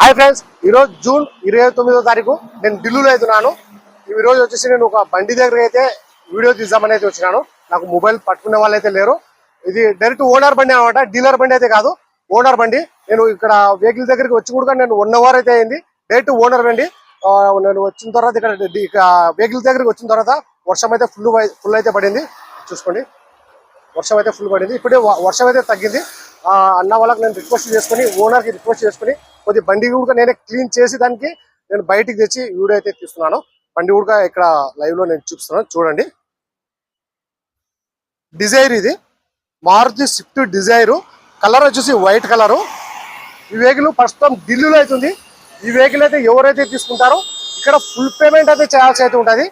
Hi friends ఈరోజు June ఇరవై తొమ్మిదో తారీఖు నేను ఢిల్లీలో అవుతున్నాను. ఈ రోజు వచ్చేసి నేను ఒక బండి దగ్గర అయితే వీడియో తీద్దామని అయితే వచ్చినాను. నాకు మొబైల్ పట్టుకునే వాళ్ళు అయితే లేరు. ఇది డైరెక్ట్ ఓనర్ బండి అనమాట డీలర్ బండి అయితే కాదు ఓనర్ బండి. నేను ఇక్కడ వెహికల్ దగ్గరికి వచ్చి కూడా నేను వన్ అవర్ అయితే అయింది. డైరెక్ట్ ఓనర్ బండి. నేను వచ్చిన తర్వాత ఇక్కడ వెహికల్ దగ్గరికి వచ్చిన తర్వాత వర్షం అయితే ఫుల్ ఫుల్ అయితే పడింది. చూసుకోండి. వర్షం అయితే ఫుల్ పడింది. ఇప్పుడే వర్షం అయితే తగ్గింది. అన్న వాళ్ళకి నేను రిక్వెస్ట్ చేసుకుని ఓనర్కి రిక్వెస్ట్ చేసుకుని కొద్ది బండి కూడా నేనే క్లీన్ చేసి దానికి నేను బయటికి తెచ్చి వీడియో అయితే తీస్తున్నాను. బండి కూడా ఇక్కడ లైవ్లో నేను చూపిస్తున్నాను. చూడండి. డిజైర్ ఇది. Maruti Swift Dzire. కలర్ వచ్చేసి వైట్ కలరు. ఈ వెహికల్ ప్రస్తుతం ఢిల్లీలో అవుతుంది ఈ వెహికల్ అయితే ఎవరైతే తీసుకుంటారో ఇక్కడ ఫుల్ పేమెంట్ అయితే చేయాల్సి అయితే ఉంటుంది.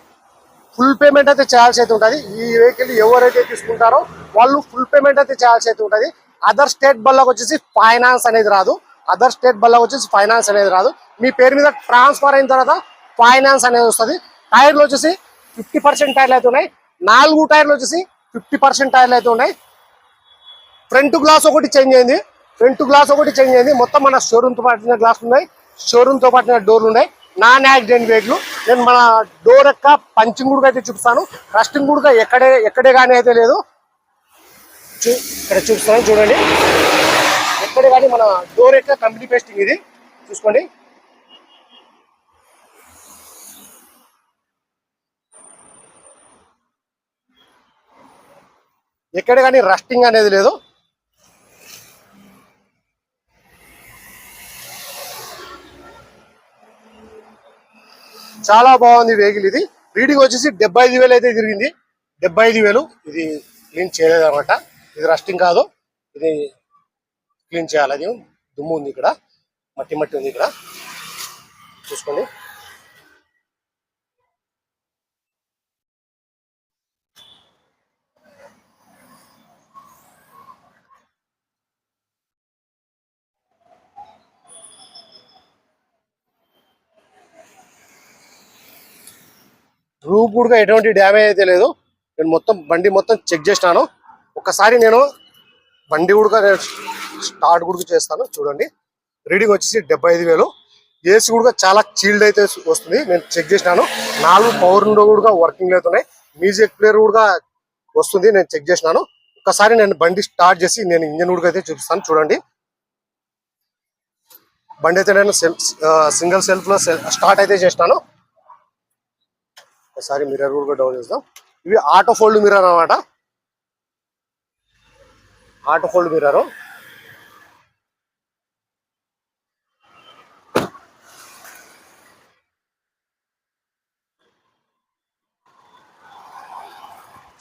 ఫుల్ పేమెంట్ అయితే చేయాల్సి అయితే ఉంటుంది. ఈ వెహికల్ ఎవరైతే తీసుకుంటారో వాళ్ళు ఫుల్ పేమెంట్ అయితే చేయాల్సి అయితే ఉంటుంది. అదర్ స్టేట్ బల్లకు వచ్చేసి ఫైనాన్స్ అనేది రాదు. అదర్ స్టేట్ బల్లకు వచ్చేసి ఫైనాన్స్ అనేది రాదు. మీ పేరు మీద ట్రాన్స్ఫర్ అయిన తర్వాత ఫైనాన్స్ అనేది వస్తుంది. టైర్లు వచ్చేసి ఫిఫ్టీ పర్సెంట్ టైర్లు అయితే ఉన్నాయి. నాలుగు టైర్లు వచ్చేసి ఫిఫ్టీ పర్సెంట్ టైర్లు అయితే ఉన్నాయి. ఫ్రంట్ గ్లాస్ ఒకటి చేంజ్ అయింది. ఫ్రంట్ గ్లాస్ ఒకటి చేంజ్ అయింది. మొత్తం మన షోరూమ్తో పాటిన గ్లాసులు ఉన్నాయి. షోరూమ్తో పాటిన డోర్లు ఉన్నాయి. Non accident vehicle. నేను మన డోర్ యొక్క పంచింగ్ కూడా అయితే చూపిస్తాను. రస్టింగ్ కూడా ఎక్కడే ఎక్కడే కానీ అయితే లేదు. చూ- ఇక్కడ చూపిస్తున్నాను చూడండి. ఎక్కడ కానీ మన డోర్ యొక్క కంపెనీ పేస్టింగ్ ఇది. చూసుకోండి. ఎక్కడ కానీ రస్టింగ్ అనేది లేదు. చాలా బాగుంది వెహికల్ ఇది. రీడింగ్ వచ్చేసి డెబ్బై ఐదు వేలు అయితే తిరిగింది. డెబ్బై ఐదు వేలు. ఇది క్లీన్ చేయలేదు అనమాట ఇది రస్టింగ్ కాదు. ఇది క్లీన్ చేయాలి. అది దుమ్ము ఉంది ఇక్కడ. మట్టి మట్టి ఉంది ఇక్కడ. చూసుకోండి. రూప్ కూడా ఎటువంటి డ్యామేజ్ అయితే లేదు. నేను మొత్తం బండి మొత్తం చెక్ చేసినాను. ఒకసారి నేను బండి కూడా నేను స్టార్ట్ కూడా చేస్తాను చూడండి. రీడింగ్ వచ్చేసి డెబ్బై ఐదు వేలు. ఏసీ కూడా చాలా చీల్డ్ అయితే వస్తుంది. నేను చెక్ చేసినాను. నాలుగు పవర్ కూడా వర్కింగ్ అవుతున్నాయి మ్యూజిక్ ప్లేయర్ కూడా వస్తుంది నేను చెక్ చేసినాను. ఒకసారి నేను బండి స్టార్ట్ చేసి నేను ఇంజన్ కూడా అయితే చూపిస్తాను చూడండి. బండి అయితే నేను సింగిల్ సెల్ఫ్లో స్టార్ట్ అయితే చేసినాను. ఒకసారి మిర్రర్ కూడా డౌన్ చేద్దాం. ఇవి ఆటో ఫోల్డ్ మిర్రర్ అన్నమాట. ఆటో ఫోల్డ్ మిర్రర్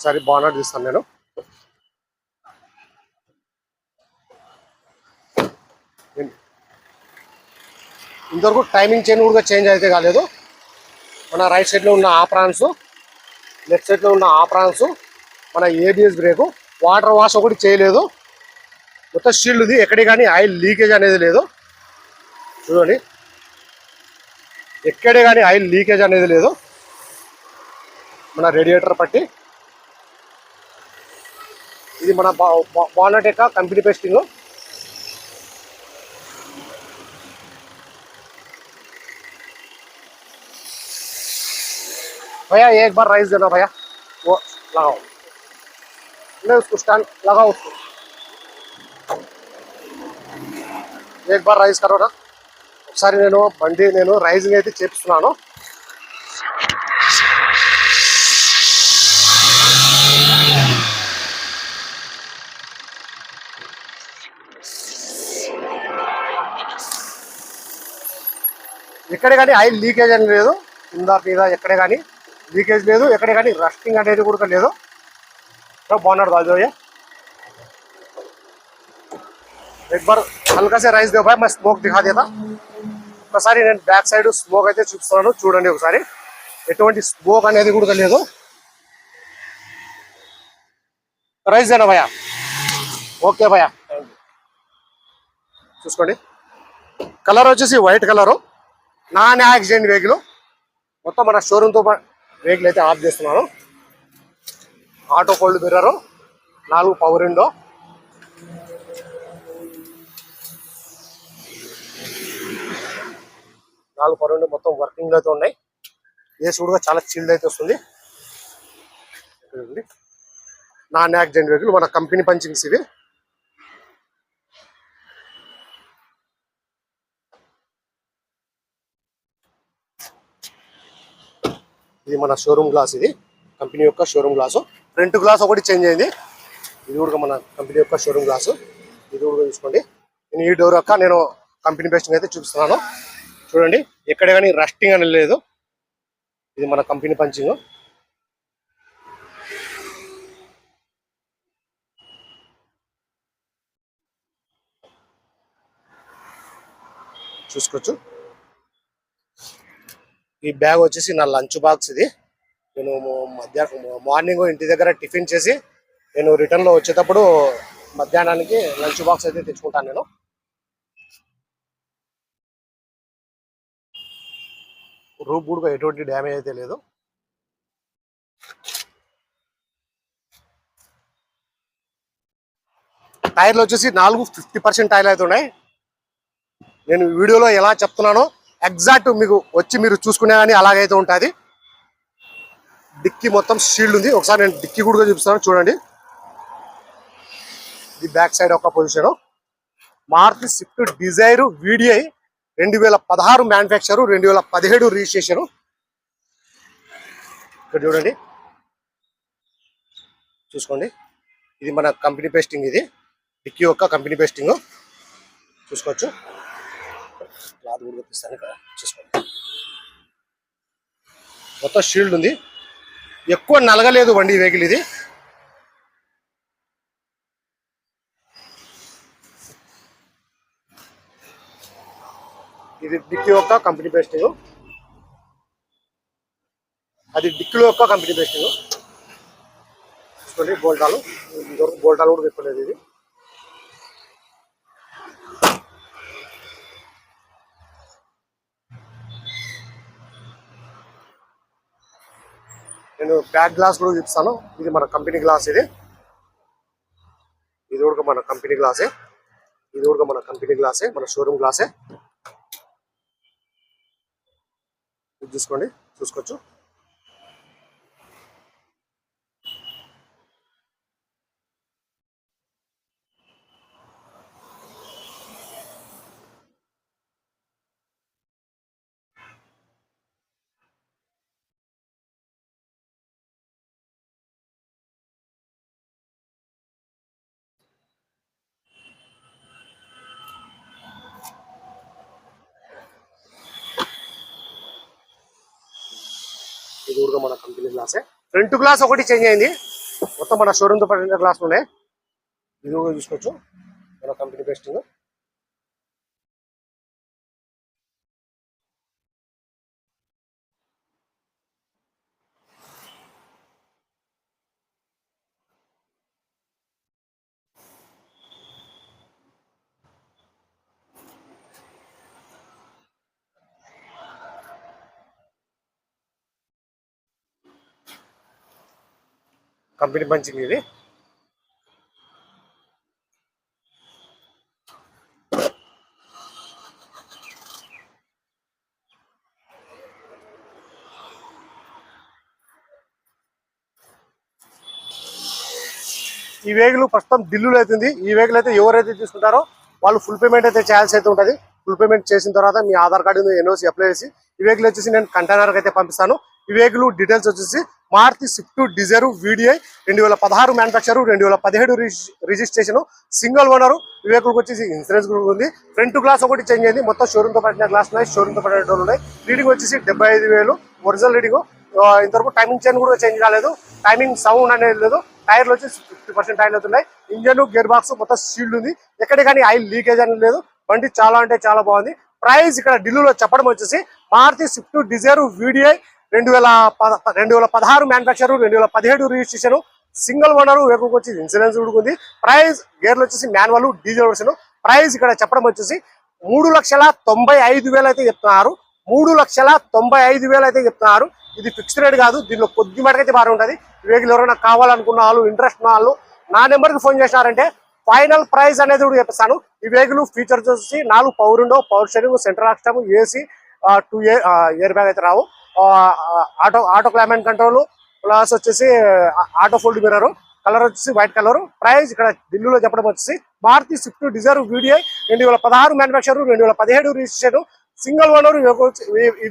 సరే బాగున్నట్టు తీస్తాను నేను. ఇంతవరకు టైమింగ్ చైన్ కూడా చేంజ్ అయితే కాలేదు. మన రైట్ సైడ్లో ఉన్న ఆప్రాన్స్ లెఫ్ట్ సైడ్లో ఉన్న ఆప్రాన్స్ మన ఏబిఎస్ బ్రేక్ వాటర్ వాష్ ఒకటి చేయలేదు. మొత్తం షీల్డ్ ఉంది ఎక్కడే కానీ ఆయిల్ లీకేజ్ అనేది లేదు చూడండి ఎక్కడే కానీ ఆయిల్ లీకేజ్ అనేది లేదు మన రేడియేటర్ పట్టి ఇది మన బానట్ యొక్క కంపెనీ పేస్టింగ్ भैया एक बार राइस देना भैया वो लगाओ नहीं उसको स्टैंड लगाओ उसको एक बार రైస్ కరోనా ఒకసారి నేను బండి నేను రైజింగ్ అయితే చేపిస్తున్నాను ఎక్కడ కానీ ఆయిల్ లీకేజ్ అని లేదు కింద మీద ఎక్కడే కానీ लीकेज లేదు ఎక్కడే కానీ రస్టింగ్ అనేది కూడా లేదు तो बॉनर डाल హల్కా సే రైస్ దేవ స్మోక్ దిఖా దేతా ఒకసారి నేను బ్యాక్ సైడ్ స్మోక్ అయితే చూపిస్తున్నాను చూడండి ఒకసారి. ఎటువంటి స్మోక్ అనేది కూడా లేదు రైస్ దేనా భయా ఓకే భయా చూసుకోండి. కలర్ వచ్చేసి white colour. Non accident vehicle. మొత్తం మన షోరూమ్తో వెహికల్ అయితే ఆఫ్ చేస్తున్నాను. ఆటో కోల్డ్ బిర్రరు నాలుగు పవర్ విండో నాలుగు పరుండి మొత్తం వర్కింగ్ అయితే ఉన్నాయి. ఏసీ కూడా చాలా చిల్డ్ అయితే వస్తుంది. నాన్ యాక్సిడెంట్ వెహికల్ మన కంపెనీ పంచింగ్స్ ఇవి. ఇది మన షోరూమ్ గ్లాస్ ఇది. కంపెనీ యొక్క షోరూమ్ గ్లాసు ఫ్రంట్ గ్లాస్ ఒకటి చేంజ్ అయింది. ఇది కూడా మన కంపెనీ యొక్క షోరూమ్ గ్లాసు ఇది కూడా చూసుకోండి. నేను ఈ డోర్ యొక్క నేను కంపెనీ బెస్టింగ్ అయితే చూపిస్తున్నాను. చూడండి ఎక్కడ కానీ రస్టింగ్ అని లేదు. ఇది మన కంపెనీ పంచింగ్ చూసుకోవచ్చు. ఈ బ్యాగ్ వచ్చేసి నా లంచ్ బాక్స్ ఇది. నేను మధ్యాహ్నం మార్నింగ్ ఇంటి దగ్గర టిఫిన్ చేసి నేను రిటర్న్లో వచ్చేటప్పుడు మధ్యాహ్నానికి లంచ్ బాక్స్ అయితే తెచ్చుకుంటాను నేను. రూప్ కూడా ఎటువంటి డ్యామేజ్ అయితే లేదు. టైర్లు వచ్చేసి నాలుగు ఫిఫ్టీ పర్సెంట్ టైర్లు అయితే ఉన్నాయి. నేను వీడియోలో ఎలా చెప్తున్నానో ఎగ్జాక్ట్ మీకు వచ్చి మీరు చూసుకునే కానీ అలాగైతే ఉంటుంది. డిక్కీ మొత్తం షీల్డ్ ఉంది. ఒకసారి నేను డిక్కీ కూడా చూపిస్తాను. చూడండి. ఇది బ్యాక్ సైడ్ ఒక position Maruti Swift Dzire VDI రెండు వేల పదహారు మ్యానుఫ్యాక్చరు రెండు వేల పదిహేడు రిజిస్ట్రేషను ఇక్కడ చూడండి. చూసుకోండి. ఇది మన కంపెనీ పేస్టింగ్ ఇది. డిక్కీ యొక్క కంపెనీ పేస్టింగ్ చూసుకోవచ్చు. క్లాత్ కూడా తెప్పిస్తాను ఇక్కడ. చూసుకోండి. మొత్తం షీల్డ్ ఉంది. ఎక్కువ నలగలేదు బండి వెహికల్ ఇది. ఇది డిక్కి యొక్క కంపెనీ బెస్ట్ అది డిక్కిలో యొక్క కంపెనీ బెస్ట్ చూసుకోండి బోల్టాలు ఇంతవరకు బోల్టాలు కూడా పెట్టుకోలేదు ఇది. నేను బ్యాక్ గ్లాస్ కూడా చూపిస్తాను. ఇది మన కంపెనీ గ్లాస్ ఇది. ఇది కూడా మన కంపెనీ గ్లాసే. ఇది కూడా మన కంపెనీ గ్లాసే మన షోరూమ్ గ్లాసే. ఇది చూసుకోవచ్చు. ఇది కూడా మన కంపెనీ గ్లాసే ఫ్రంట్ గ్లాస్ ఒకటి చేంజ్ అయింది. మొత్తం మన షోరూమ్తో పడిన గ్లాస్ ఉన్నాయి ఇది కూడా చూసుకోవచ్చు. మన కంపెనీ బెస్టింగ్ కంపెనీ పంచింగ్ ఇది. ఈ వేగులు ప్రస్తుతం ఢిల్లీలో అవుతుంది ఈ వెహికల్ అయితే ఎవరైతే తీసుకుంటారో వాళ్ళు ఫుల్ పేమెంట్ అయితే చేయాల్సి అయితే ఉంటుంది. ఫుల్ పేమెంట్ చేసిన తర్వాత మీ ఆధార్ కార్డు ఎన్ఓసి అప్లై చేసి ఈ వెహికల్ వచ్చేసి నేను కంటైనర్కి అయితే పంపిస్తాను. ఈ వెహికల్ డీటెయిల్స్ వచ్చేసి మారుతి స్విఫ్ట్ డిజైర్ వీడిఐ రెండు వేల పదహారు మ్యానుఫ్యాక్చర్ రెండు వేల పదిహేడు రిజిస్ట్రేషన్ సింగిల్ ఓనర్ ఈ వచ్చేసి ఇన్సూరెన్స్ కూడా ఉంది. ఫ్రంట్ గ్లాస్ ఒకటి చేంజ్ అయింది. మొత్తం షోరూమ్తో పడిన గ్లాస్ ఉన్నాయి. షోరూమ్తో పడిన డోర్లు ఉన్నాయి. రీడింగ్ వచ్చేసి డెబ్బై ఐదు వేలు. ఒరిజినల్ రీడింగ్ ఇంతవరకు టైమింగ్ చైన్ కూడా చేంజ్ కాలేదు. టైమింగ్ సౌండ్ అనేది లేదు. టైర్లు వచ్చి ఫిఫ్టీ పర్సెంట్ టైర్లు అవుతున్నాయి ఇంజన్ గేర్ బాక్స్ మొత్తం షీల్డ్ ఉంది. ఎక్కడ కానీ ఆయిల్ లీకేజ్ అనేది లేదు. బండి చాలా అంటే చాలా బాగుంది. ప్రైస్ ఇక్కడ ఢిల్లీలో చెప్పడం వచ్చేసి మారుతి స్విఫ్ట్ డిజైర్ వీడిఐ రెండు వేల పద- రెండు వేల పదహారు మ్యానుఫ్యాక్చర్ రెండు వేల పదిహేడు రిజిస్ట్రేషన్ సింగిల్ ఓనర్ వెహికల్ వచ్చి ఇన్సూరెన్స్ కూడా ఉంది ప్రైస్ గేర్లు వచ్చేసి మాన్యువల్ డీజిల్ వర్షన్ ప్రైస్ ఇక్కడ చెప్పడం వచ్చేసి మూడు లక్షల తొంభై ఐదు వేలు అయితే చెప్తున్నారు. మూడు లక్షల తొంభై ఐదు వేలు అయితే చెప్తున్నారు. ఇది ఫిక్స్డ్ రేట్ కాదు దీనిలో కొద్ది మటుకైతే బాగా ఉంటుంది. ఈ వెహికల్ ఎవరైనా కావాలనుకున్న వాళ్ళు ఇంట్రెస్ట్ ఉన్న వాళ్ళు నా నెంబర్కి ఫోన్ చేసినారంటే ఫైనల్ ప్రైస్ అనేది కూడా చెప్పిస్తాను. ఈ వెహికల్ ఫీచర్స్ వచ్చి నాలుగు power window power steering central ఆక్స్టమ్ AC two air year bag అయితే రావు. Auto auto climate control plus వచ్చేసి ఆటో ఫోల్డ్ మిర్రర్ కలర్ వచ్చేసి వైట్ కలర్. ప్రైస్ ఇక్కడ ఢిల్లీలో చెప్పడం వచ్చేసి మారుతి స్విఫ్ట్ డిజైర్ వీడియో రెండు వేల పదహారు మ్యానుఫ్యాక్చర్ రెండు వేల పదిహేడు రిజిస్ట్రేషన్. సింగిల్ ఓనర్ ఈ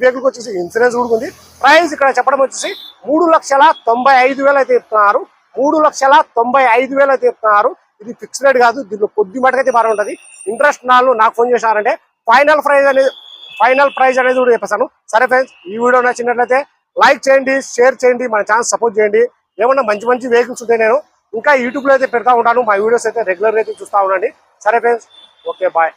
వెహికల్కి వచ్చేసి ఇన్సూరెన్స్ కూడా ఉంది. ప్రైస్ ఇక్కడ చెప్పడం వచ్చేసి మూడు లక్షల తొంభై ఐదు వేలు అయితే చెప్తున్నారు. మూడు లక్షల తొంభై ఐదు వేలు అయితే చెప్తున్నారు. ఇది ఫిక్స్ రేట్ కాదు దీనిలో కొద్ది మటుకైతే బాగా ఉంటుంది. ఇంట్రెస్ట్ నాలుగు నాకు ఫోన్ చేశారంటే ఫైనల్ ప్రైజ్ అనేది ఫైనల్ ప్రైజ్ అనేది కూడా చెప్పేస్తాను సరే ఫ్రెండ్స్ ఈ వీడియో నచ్చినట్లయితే లైక్ చేయండి షేర్ చేయండి మన ఛానల్ సపోర్ట్ చేయండి. ఏమన్నా మంచి మంచి వెహికల్స్ ఉంటే నేను ఇంకా యూట్యూబ్లో అయితే పెడతా ఉంటాను. మా వీడియోస్ అయితే రెగ్యులర్గా అయితే చూస్తూ ఉండండి. సరే ఫ్రెండ్స్ ఓకే బాయ్.